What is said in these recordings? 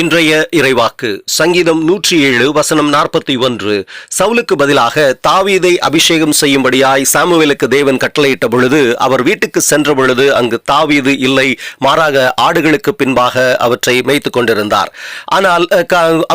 இன்றைய இறைவாக்கு சங்கீதம் நூற்றி ஏழு வசனம் நாற்பத்தி ஒன்று. சவுலுக்கு பதிலாக தாவீதை அபிஷேகம் செய்யும்படியாய் சாமுவேலுக்கு தேவன் கட்டளையிட்ட பொழுது அவர் வீட்டுக்கு சென்ற பொழுது அங்கு தாவீது இல்லை மாறாக ஆடுகளுக்கு பின்பாக அவற்றை மேய்த்துக் கொண்டிருந்தார். ஆனால்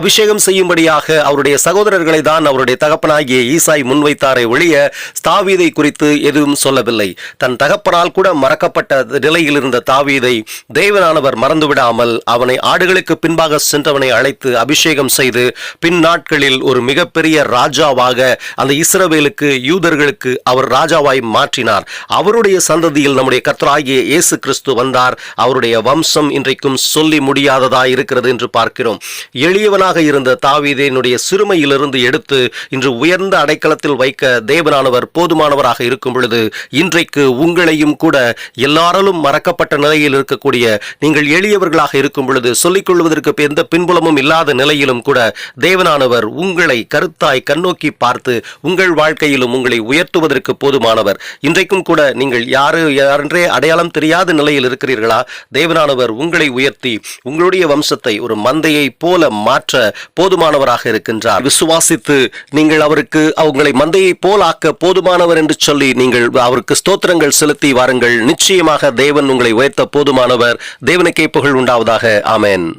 அபிஷேகம் செய்யும்படியாக அவருடைய சகோதரர்களை தான் அவருடைய தகப்பனாகிய ஈசாய் முன்வைத்தாரை ஒழிய தாவீதை குறித்து எதுவும் சொல்லவில்லை. தன் தகப்பனால் கூட மறக்கப்பட்ட நிலையில் இருந்த தாவீதை தேவனானவர் மறந்துவிடாமல் அவனை ஆடுகளுக்கு பின்பாக சென்றவனை அழைத்து அபிஷேகம் செய்து பின் நாட்களில் ஒரு மிகப்பெரிய ராஜாவாக அந்த இஸ்ரவேலுக்கு யூதர்களுக்கு அவர் ராஜாவாய் மாற்றினார். அவருடைய சந்ததியில் நம்முடைய கர்த்தராகிய இயேசு கிறிஸ்து வந்தார். அவருடைய வம்சம் இன்றைக்கும் சொல்லி முடியாததாய் இருக்கிறது என்று பார்க்கிறோம். எளியவனாக இருந்த தாவீதேனுடைய சிறுமையிலிருந்து எடுத்து இன்று உயர்ந்த அடைக்கலத்தில் வைக்க தேவனானவர் போதுமானவராக இருக்கும் பொழுது இன்றைக்கு உங்களையும் கூட எல்லாராலும் மறக்கப்பட்ட நிலையில் இருக்கக்கூடிய நீங்கள் எளியவர்களாக இருக்கும் பொழுது சொல்லிக் கொள்வதற்கு எந்த பின்புலமும் இல்லாத நிலையிலும் கூட தேவனானவர் உங்களை கருத்தாய் கண்ணோக்கி பார்த்து உங்கள் வாழ்க்கையிலும் உங்களை உயர்த்துவதற்கு போதுமானவர். இன்றைக்கும் கூட நீங்கள் யாரு யாரென்றே அடையாளம் தெரியாத நிலையில் இருக்கிறீர்களா? தேவனானவர் உங்களை உயர்த்தி உங்களுடைய வம்சத்தை ஒரு மந்தையை போல மாற்ற போதுமானவராக இருக்கின்றார். விசுவாசித்து நீங்கள் அவருக்கு அவங்களை மந்தையை போலாக்க ஆக்க போதுமானவர் என்று சொல்லி நீங்கள் அவருக்கு ஸ்தோத்திரங்கள் செலுத்தி வாருங்கள். நிச்சயமாக தேவன் உங்களை உயர்த்த போதுமானவர். தேவனுக்கே புகழ் உண்டாவதாக. ஆமேன்.